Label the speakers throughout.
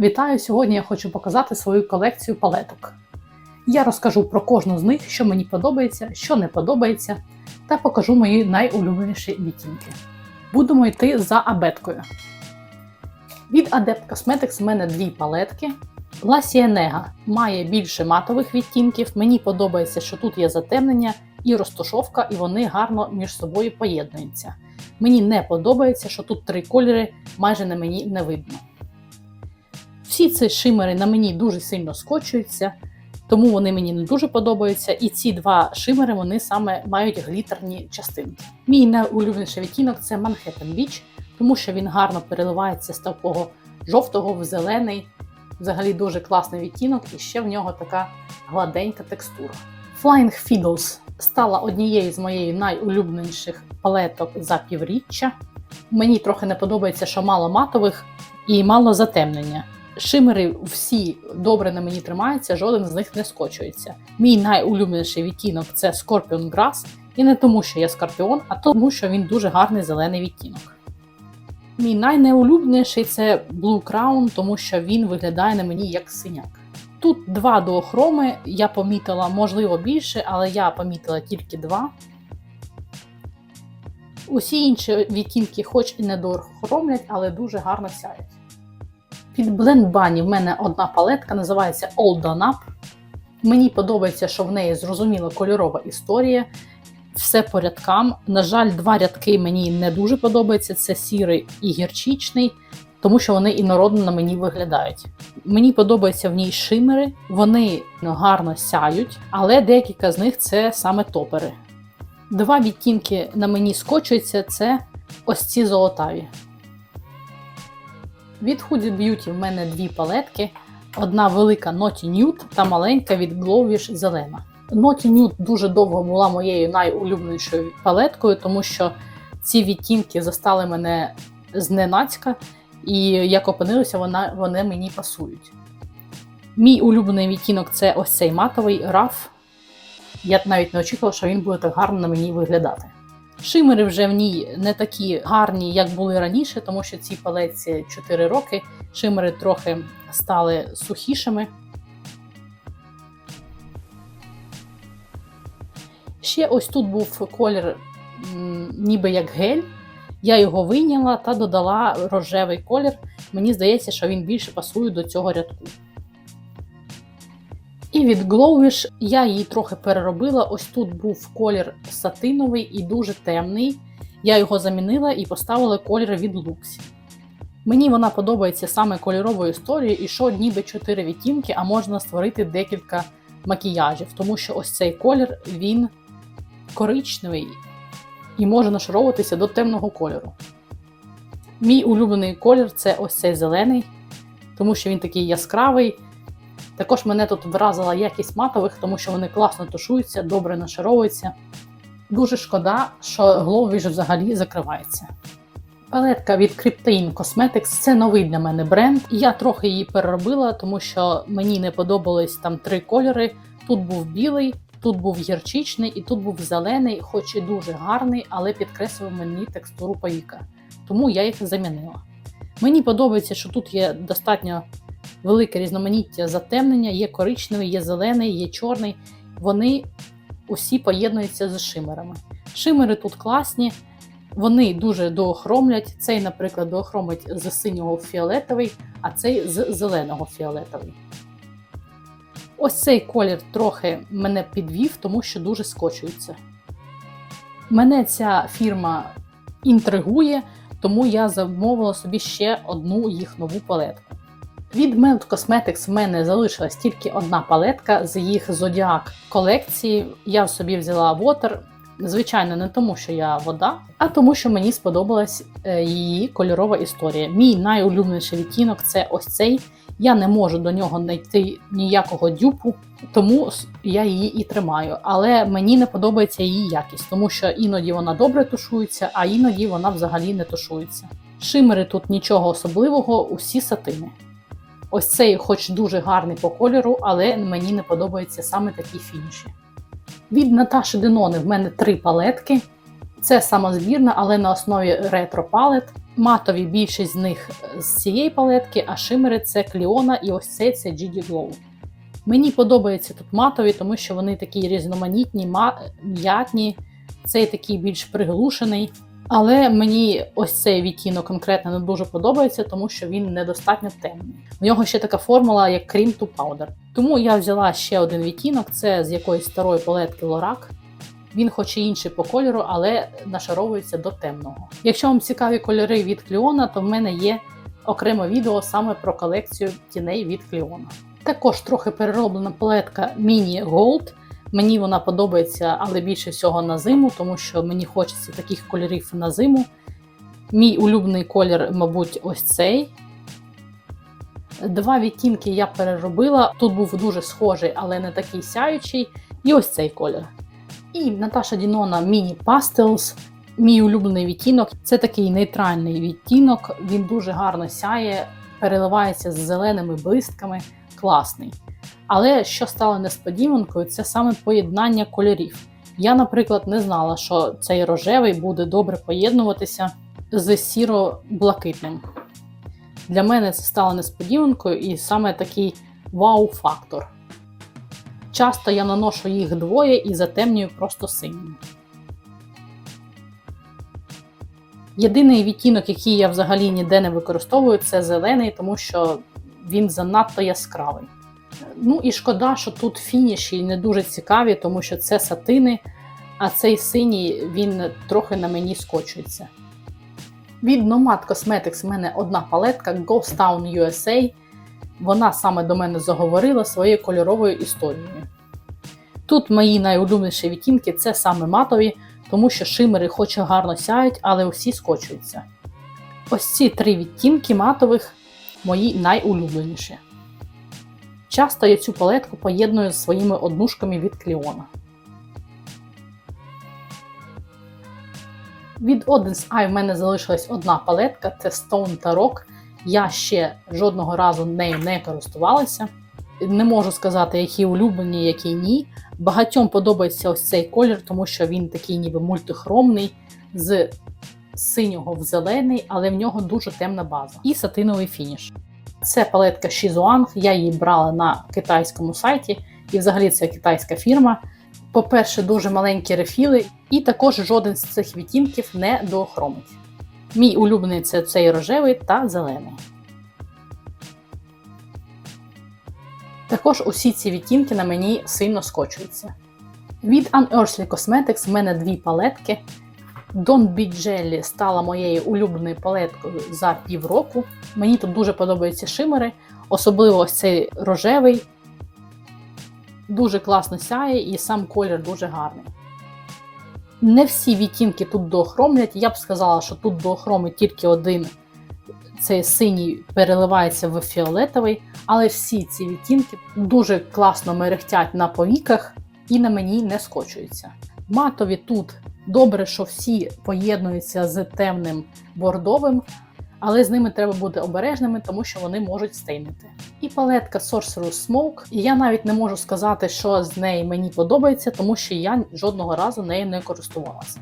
Speaker 1: Вітаю! Сьогодні я хочу показати свою колекцію палеток. Я розкажу про кожну з них, що мені подобається, що не подобається, та покажу мої найулюбленіші відтінки. Будемо йти за абеткою. Від Adept Cosmetics в мене дві палетки. La Cienega має більше матових відтінків. Мені подобається, що тут є затемнення і розташовка, і вони гарно між собою поєднуються. Мені не подобається, що тут три кольори майже на мені не видно. Всі ці шимери на мені дуже сильно скочуються, тому вони мені не дуже подобаються. І ці два шимери вони саме мають глітерні частинки. Мій найулюбленіший відтінок це Manhattan Beach, тому що він гарно переливається з такого жовтого в зелений. Взагалі дуже класний відтінок, і ще в нього така гладенька текстура. Flying Fiddles стала однією з моєї найулюбленіших палеток за півріччя. Мені трохи не подобається, що мало матових і мало затемнення. Шимери всі добре на мені тримаються, жоден з них не скочується. Мій найулюбленіший відтінок це Scorpion Grass, і не тому, що я скорпіон, а тому, що він дуже гарний зелений відтінок. Мій найнеулюбленіший це Blue Crown, тому що він виглядає на мені як синяк. Тут два дуохроми, я помітила, можливо, більше, але я помітила тільки два. Усі інші відтінки, хоч і не доохромлять, але дуже гарно сяють. Під Blend Bunny в мене одна палетка, називається All Done Up. Мені подобається, що в неї зрозуміла кольорова історія. Все по рядкам. На жаль, два рядки мені не дуже подобаються: це сірий і гірчичний, тому що вони інородно на мені виглядають. Мені подобаються в ній шимери, вони гарно сяють, але декілька з них це саме топери. Два відтінки на мені скочуються це ось ці золотаві. Від Hooded Beauty в мене дві палетки. Одна велика Naughty Nude та маленька від Glowish зелена. Naughty Nude дуже довго була моєю найулюбленішою палеткою, тому що ці відтінки застали мене зненацька, і як опинилося, вона, вони мені пасують. Мій улюблений відтінок це ось цей матовий раф. Я навіть не очікувала, що він буде так гарно на мені виглядати. Шимери вже в ній не такі гарні, як були раніше, тому що цій палеці 4 роки. Шимери трохи стали сухішими. Ще ось тут був колір, ніби як гель. Я його вийняла та додала рожевий колір. Мені здається, що він більше пасує до цього рядку. І від Glowish я її трохи переробила. Ось тут був колір сатиновий і дуже темний. Я його замінила і поставила колір від Luxi. Мені вона подобається саме кольоровою історією, і що ніби 4 відтінки, а можна створити декілька макіяжів, тому що ось цей колір він коричневий і може нашаровуватися до темного кольору. Мій улюблений колір це ось цей зелений, тому що він такий яскравий. Також мене тут вразила якість матових, тому що вони класно тушуються, добре нашаровуються. Дуже шкода, що Glowwish взагалі закривається. Палетка від Cryptain Cosmetics це новий для мене бренд. Я трохи її переробила, тому що мені не подобались там три кольори. Тут був білий, тут був гірчичний і тут був зелений, хоч і дуже гарний, але підкреслив мені текстуру повіка. Тому я їх замінила. Мені подобається, що тут є достатньо велике різноманіття затемнення, є коричневий, є зелений, є чорний. Вони усі поєднуються з шимерами. Шимери тут класні, вони дуже доохромлять. Цей, наприклад, доохромить з синього фіолетовий, а цей з зеленого фіолетовий. Ось цей колір трохи мене підвів, тому що дуже скочується. Мене ця фірма інтригує, тому я замовила собі ще одну їх нову палетку. Від Melt Cosmetics в мене залишилась тільки одна палетка з їх Zodiac колекції. Я собі взяла Water. Звичайно, не тому, що я вода, а тому, що мені сподобалась е, її кольорова історія. Мій найулюбленіший відтінок це ось цей. Я не можу до нього знайти ніякого дюпу, тому я її і тримаю. Але мені не подобається її якість, тому що іноді вона добре тушується, а іноді вона взагалі не тушується. Шимери тут нічого особливого, усі сатини. Ось цей, хоч дуже гарний по кольору, але мені не подобаються саме такі фініші. Від Наташі Денони в мене три палетки. Це самозбірна, але на основі ретро палет. Матові більшість з них з цієї палетки, а шимери це Кліона і ось цей це GD Glow. Мені подобаються тут матові, тому що вони такі різноманітні, м'ятні, цей такий більш приглушений. Але мені ось цей відтінок конкретно не дуже подобається, тому що він недостатньо темний. В нього ще така формула, як Cream to Powder. Тому я взяла ще один відтінок, це з якоїсь старої палетки Lorac. Він, хоч і інший по кольору, але нашаровується до темного. Якщо вам цікаві кольори від Кліона, то в мене є окреме відео саме про колекцію тіней від Кліона. Також трохи перероблена палетка Mini Gold. Мені вона подобається, але більше всього на зиму, тому що мені хочеться таких кольорів на зиму. Мій улюблений колір, мабуть, ось цей. Два відтінки я переробила. Тут був дуже схожий, але не такий сяючий. І ось цей колір. І Наташа Дінона Mini Pastels. Мій улюблений відтінок. Це такий нейтральний відтінок. Він дуже гарно сяє, переливається з зеленими блистками. Класний. Але що стало несподіванкою, це саме поєднання кольорів. Я, наприклад, не знала, що цей рожевий буде добре поєднуватися з сіро-блакитним. Для мене це стало несподіванкою і саме такий вау-фактор. Часто я наношу їх двоє і затемнюю просто синім. Єдиний відтінок, який я взагалі ніде не використовую, це зелений, тому що він занадто яскравий. Ну і шкода, що тут фініші не дуже цікаві, тому що це сатини, а цей синій він трохи на мені скочується. Від Nomad Cosmetics в мене одна палетка Ghost Town USA. Вона саме до мене заговорила своєю кольоровою історією. Тут мої найулюбленіші відтінки це саме матові, тому що шимери хоч і гарно сяють, але усі скочуються. Ось ці три відтінки матових мої найулюбленіші. Часто я цю палетку поєдную з своїми однушками від Кліона. Від Odin's Eye в мене залишилась одна палетка це Stone та Rock. Я ще жодного разу нею не користувалася. Не можу сказати, які улюблені, які ні. Багатьом подобається ось цей колір, тому що він такий ніби мультихромний, з синього в зелений, але в нього дуже темна база. І сатиновий фініш. Це палетка Shizuang, я її брала на китайському сайті, і взагалі це китайська фірма. По-перше, дуже маленькі рефіли, і також жоден з цих відтінків не доохромить. Мій улюблений це цей рожевий та зелений. Також усі ці відтінки на мені сильно скочуються. Від Unearthly Cosmetics в мене дві палетки. Don't Be Jelly стала моєю улюбленою палеткою за півроку. Мені тут дуже подобаються шимери, особливо ось цей рожевий. Дуже класно сяє і сам колір дуже гарний. Не всі відтінки тут доохромлять. Я б сказала, що тут доохромить тільки один. Цей синій переливається в фіолетовий, але всі ці відтінки дуже класно мерехтять на повіках і на мені не скочуються. Матові тут добре, що всі поєднуються з темним бордовим, але з ними треба бути обережними, тому що вони можуть стейнити. І палетка Sorcerer's Smoke, і я навіть не можу сказати, що з неї мені подобається, тому що я жодного разу нею не користувалася.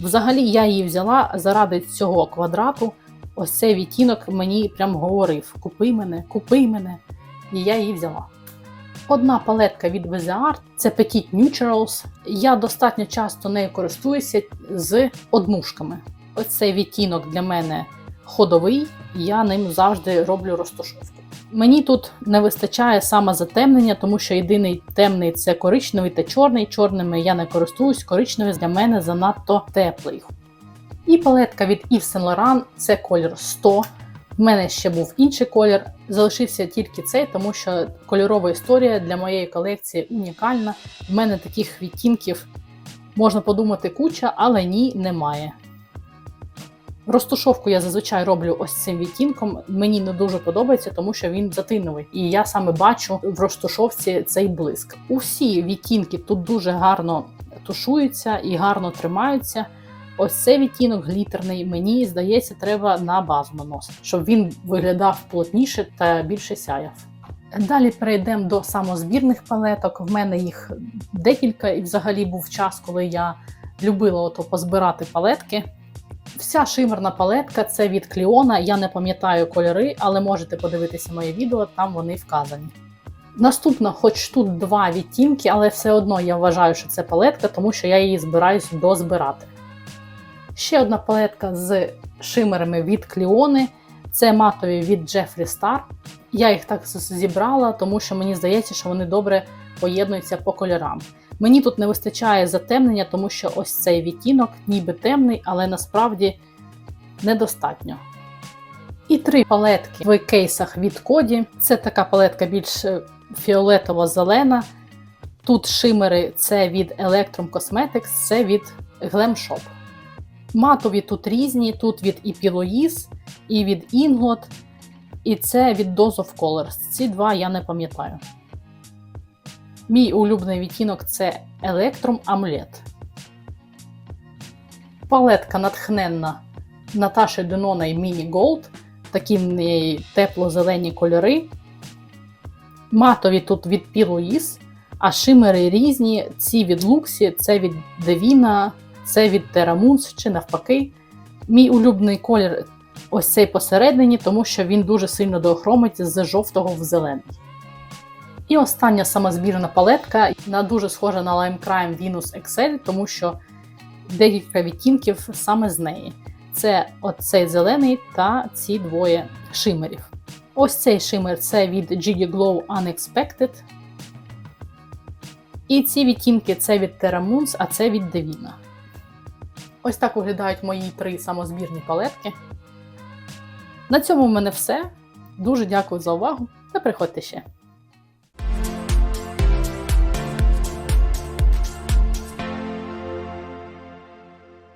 Speaker 1: Взагалі, я її взяла заради цього квадрату. Ось цей відтінок мені прям говорив: купи мене, купи мене. І я її взяла. Одна палетка від Viseart це Petit Neutrals. Я достатньо часто нею користуюся з однушками. Ось цей відтінок для мене ходовий, я ним завжди роблю розташовку. Мені тут не вистачає саме затемнення, тому що єдиний темний це коричневий та чорний. Чорними я не користуюсь, коричневий для мене занадто теплий. І палетка від Yves Saint Laurent це колір 100. В мене ще був інший колір, залишився тільки цей, тому що кольорова історія для моєї колекції унікальна. В мене таких відтінків можна подумати куча, але ні, немає. Розтушовку я зазвичай роблю ось цим відтінком. Мені не дуже подобається, тому що він затиновий. І я саме бачу в розтушовці цей блиск. Усі відтінки тут дуже гарно тушуються і гарно тримаються. Ось цей відтінок глітерний, мені здається, треба на базу наносити, щоб він виглядав плотніше та більше сяяв. Далі перейдемо до самозбірних палеток. В мене їх декілька, і взагалі був час, коли я любила ото позбирати палетки. Вся шимерна палетка це від Кліона. Я не пам'ятаю кольори, але можете подивитися моє відео, там вони вказані. Наступно, хоч тут два відтінки, але все одно я вважаю, що це палетка, тому що я її збираюсь дозбирати. Ще одна палетка з шимерами від Кліони. Це матові від Jeffree Star. Я їх так зібрала, тому що мені здається, що вони добре поєднуються по кольорам. Мені тут не вистачає затемнення, тому що ось цей відтінок ніби темний, але насправді недостатньо. І три палетки в кейсах від Коді. Це така палетка більш е, фіолетово-зелена. Тут шимери це від Electrum Cosmetics, це від Glam Shop. Матові тут різні, тут від Epilois і від Inglot, і це від Dose of Colors. Ці два я не пам'ятаю. Мій улюблений відтінок це Electrum Amulet. Палетка натхненна Наташі Денона і Mini Gold. Такі в неї тепло-зелені кольори. Матові тут від Pilois, а шимери різні. Ці від Luxі, це від Devina, це від Terramoons чи навпаки. Мій улюблений колір ось цей посередині, тому що він дуже сильно доохромить з жовтого в зелений. І остання самозбірна палетка, вона дуже схожа на Lime Crime Venus Excel, тому що декілька відтінків саме з неї. Це оцей зелений та ці двоє шимерів. Ось цей шимер це від GD Glow Unexpected. І ці відтінки це від Terra Moons, а це від Devina. Ось так виглядають мої три самозбірні палетки. На цьому в мене все. Дуже дякую за увагу та приходьте ще.